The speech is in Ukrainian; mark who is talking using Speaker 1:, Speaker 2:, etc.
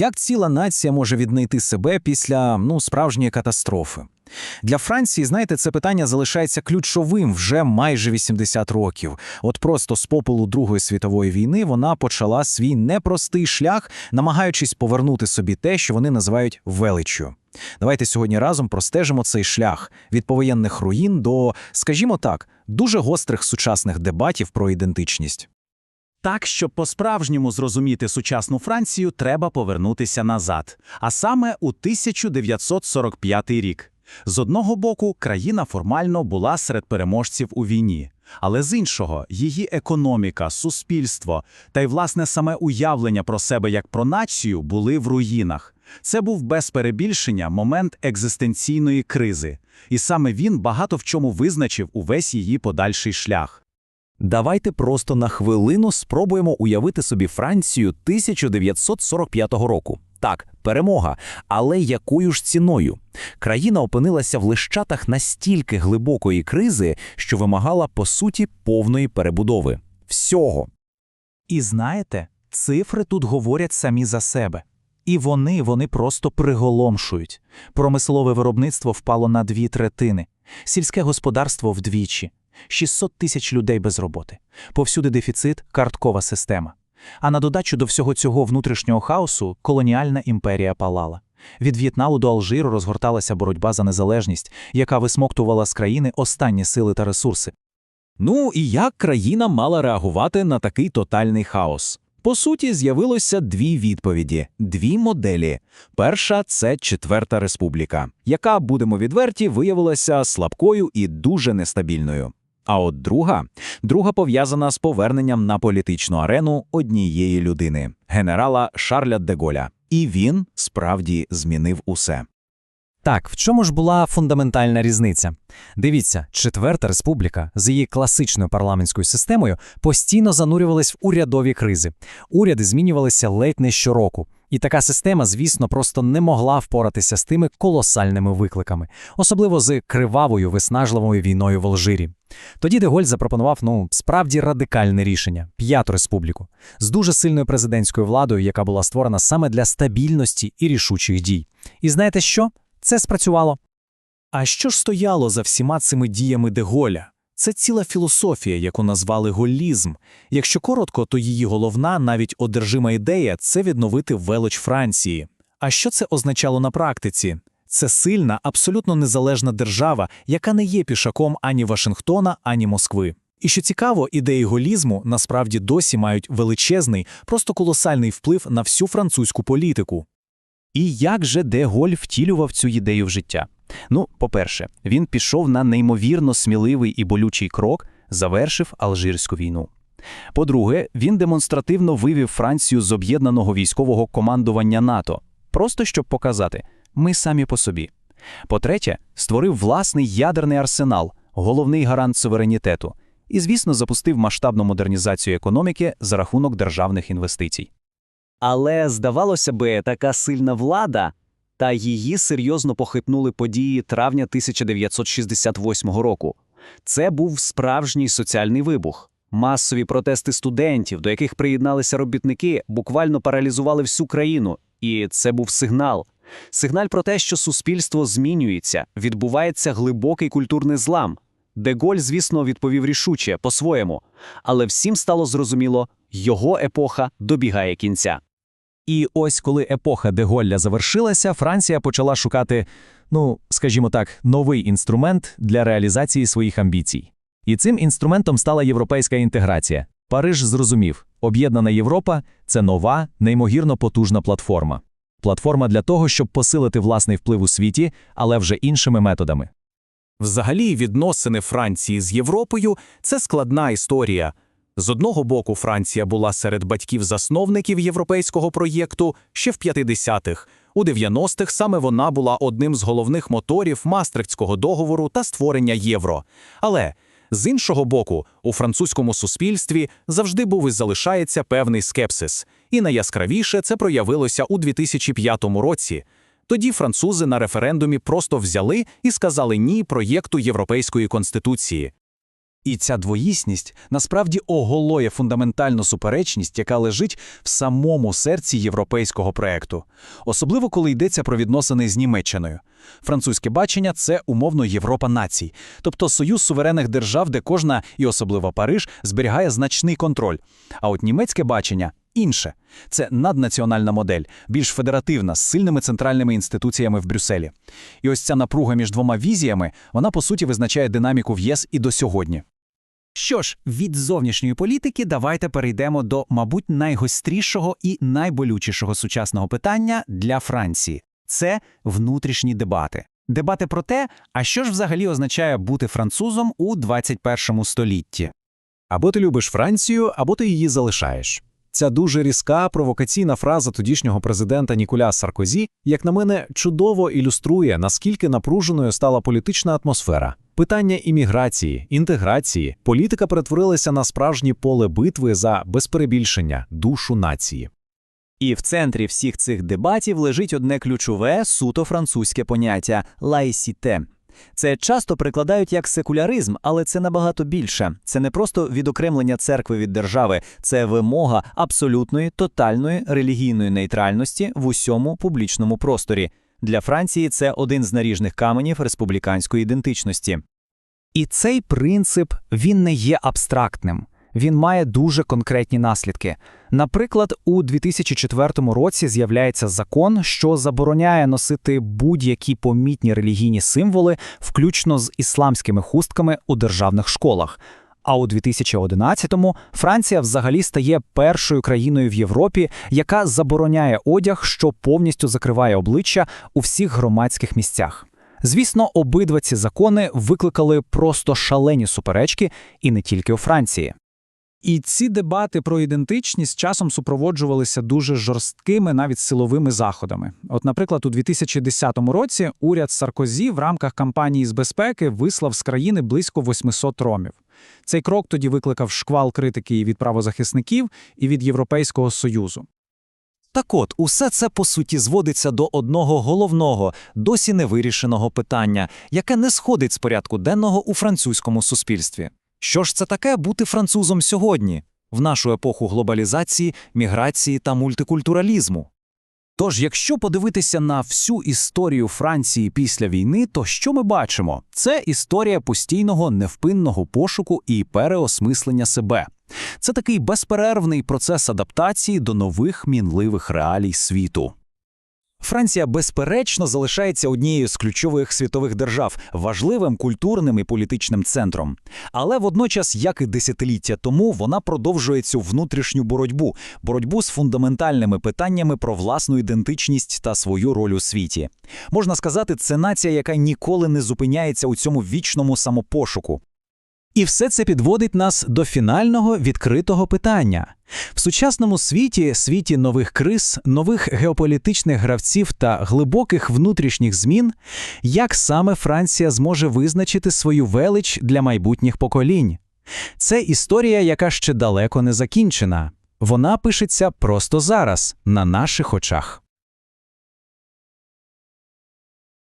Speaker 1: Як ціла нація може віднайти себе після ну, справжньої катастрофи? Для Франції, знаєте, це питання залишається ключовим вже майже 80 років. От просто з попелу Другої світової війни вона почала свій непростий шлях, намагаючись повернути собі те, що вони називають величчю. Давайте сьогодні разом простежимо цей шлях від повоєнних руїн до, скажімо так, дуже гострих сучасних дебатів про ідентичність.
Speaker 2: Так, щоб по-справжньому зрозуміти сучасну Францію, треба повернутися назад, а саме у 1945 рік. З одного боку, країна формально була серед переможців у війні, але з іншого, її економіка, суспільство та й власне саме уявлення про себе як про націю були в руїнах. Це був без перебільшення момент екзистенційної кризи, і саме він багато в чому визначив увесь її подальший шлях.
Speaker 3: Давайте просто на хвилину спробуємо уявити собі Францію 1945 року. Так, перемога, але якою ж ціною? Країна опинилася в лищатах настільки глибокої кризи, що вимагала по суті повної перебудови. Всього.
Speaker 4: І знаєте, цифри тут говорять самі за себе. І вони, вони просто приголомшують. Промислове виробництво впало на дві третини, сільське господарство вдвічі, 600 тисяч людей без роботи, повсюди дефіцит, карткова система. А на додачу до всього цього внутрішнього хаосу колоніальна імперія палала. Від В'єтнаму до Алжиру розгорталася боротьба за незалежність, яка висмоктувала з країни останні сили та ресурси.
Speaker 3: Ну і як країна мала реагувати на такий тотальний хаос? По суті, з'явилося дві відповіді, дві моделі. Перша це Четверта Республіка, яка, будемо відверті, виявилася слабкою і дуже нестабільною. А от друга, друга пов'язана з поверненням на політичну арену однієї людини генерала Шарля де Голля. І він справді змінив усе.
Speaker 5: Так, в чому ж була фундаментальна різниця? Дивіться, Четверта республіка з її класичною парламентською системою постійно занурювалась в урядові кризи. Уряди змінювалися ледь не щороку. І така система, звісно, просто не могла впоратися з тими колосальними викликами, особливо з кривавою виснажливою війною в Алжирі. Тоді Деголь запропонував ну справді радикальне рішення п'яту республіку з дуже сильною президентською владою, яка була створена саме для стабільності і рішучих дій. І знаєте що? Це спрацювало.
Speaker 4: А що ж стояло за всіма цими діями Деголя? Це ціла філософія, яку назвали голізм. Якщо коротко, то її головна, навіть одержима ідея це відновити велич Франції. А що це означало на практиці? Це сильна, абсолютно незалежна держава, яка не є пішаком ані Вашингтона, ані Москви. І що цікаво, ідеї голізму насправді досі мають величезний, просто колосальний вплив на всю французьку політику.
Speaker 3: І як же де Голь втілював цю ідею в життя? Ну, по-перше, він пішов на неймовірно сміливий і болючий крок, завершив Алжирську війну. По-друге, він демонстративно вивів Францію з об'єднаного військового командування НАТО, просто щоб показати, ми самі по собі. По-третє, створив власний ядерний арсенал, головний гарант суверенітету, і, звісно, запустив масштабну модернізацію економіки за рахунок державних інвестицій.
Speaker 6: Але, здавалося би, така сильна влада, та її серйозно похитнули події травня 1968 року. Це був справжній соціальний вибух. Масові протести студентів, до яких приєдналися робітники, буквально паралізували всю країну. І це був сигнал. Сигналь про те, що суспільство змінюється, відбувається глибокий культурний злам. Деголь, звісно, відповів рішуче по-своєму, але всім стало зрозуміло, його епоха добігає кінця.
Speaker 5: І ось коли епоха Деголля завершилася, Франція почала шукати, ну скажімо так, новий інструмент для реалізації своїх амбіцій. І цим інструментом стала європейська інтеграція. Париж зрозумів, об'єднана Європа це нова, неймовірно потужна платформа. Платформа для того, щоб посилити власний вплив у світі, але вже іншими методами.
Speaker 1: Взагалі, відносини Франції з Європою це складна історія. З одного боку, Франція була серед батьків-засновників європейського проєкту ще в 50-х. У 90-х саме вона була одним з головних моторів Мастрихтського договору та створення євро. Але з іншого боку, у французькому суспільстві завжди був і залишається певний скепсис. І найяскравіше це проявилося у 2005 році. Тоді французи на референдумі просто взяли і сказали ні проєкту Європейської конституції.
Speaker 2: І ця двоїсність насправді оголоє фундаментальну суперечність, яка лежить в самому серці європейського проекту, особливо коли йдеться про відносини з Німеччиною. Французьке бачення це умовно Європа націй, тобто союз суверенних держав, де кожна, і особливо Париж, зберігає значний контроль. А от німецьке бачення інше це наднаціональна модель, більш федеративна, з сильними центральними інституціями в Брюсселі. І ось ця напруга між двома візіями, вона по суті визначає динаміку в ЄС і до сьогодні.
Speaker 4: Що ж, від зовнішньої політики давайте перейдемо до, мабуть, найгострішого і найболючішого сучасного питання для Франції це внутрішні дебати. Дебати про те, а що ж взагалі означає бути французом у 21 столітті.
Speaker 3: Або ти любиш Францію, або ти її залишаєш. Ця дуже різка провокаційна фраза тодішнього президента Ніколя Саркозі, як на мене, чудово ілюструє, наскільки напруженою стала політична атмосфера. Питання імміграції, інтеграції, політика перетворилася на справжнє поле битви за без перебільшення душу нації.
Speaker 6: І в центрі всіх цих дебатів лежить одне ключове, суто французьке поняття лайсіте. Це часто прикладають як секуляризм, але це набагато більше. Це не просто відокремлення церкви від держави, це вимога абсолютної тотальної релігійної нейтральності в усьому публічному просторі. Для Франції це один з наріжних каменів республіканської ідентичності.
Speaker 4: І цей принцип він не є абстрактним. Він має дуже конкретні наслідки. Наприклад, у 2004 році з'являється закон, що забороняє носити будь-які помітні релігійні символи, включно з ісламськими хустками у державних школах. А у 2011-му Франція взагалі стає першою країною в Європі, яка забороняє одяг, що повністю закриває обличчя у всіх громадських місцях. Звісно, обидва ці закони викликали просто шалені суперечки, і не тільки у Франції. І ці дебати про ідентичність часом супроводжувалися дуже жорсткими, навіть силовими заходами. От, наприклад, у 2010 році уряд Саркозі в рамках кампанії з безпеки вислав з країни близько 800 ромів. Цей крок тоді викликав шквал критики і від правозахисників, і від Європейського союзу.
Speaker 5: Так от, усе це по суті зводиться до одного головного, досі невирішеного питання, яке не сходить з порядку денного у французькому суспільстві. Що ж це таке бути французом сьогодні, в нашу епоху глобалізації, міграції та мультикультуралізму? Тож, якщо подивитися на всю історію Франції після війни, то що ми бачимо? Це історія постійного невпинного пошуку і переосмислення себе. Це такий безперервний процес адаптації до нових мінливих реалій світу. Франція, безперечно, залишається однією з ключових світових держав, важливим культурним і політичним центром. Але водночас, як і десятиліття тому, вона продовжує цю внутрішню боротьбу, боротьбу з фундаментальними питаннями про власну ідентичність та свою роль у світі. Можна сказати, це нація, яка ніколи не зупиняється у цьому вічному самопошуку. І все це підводить нас до фінального відкритого питання. В сучасному світі, світі нових криз, нових геополітичних гравців та глибоких внутрішніх змін, як саме Франція зможе визначити свою велич для майбутніх поколінь? Це історія, яка ще далеко не закінчена. Вона пишеться просто зараз, на наших очах.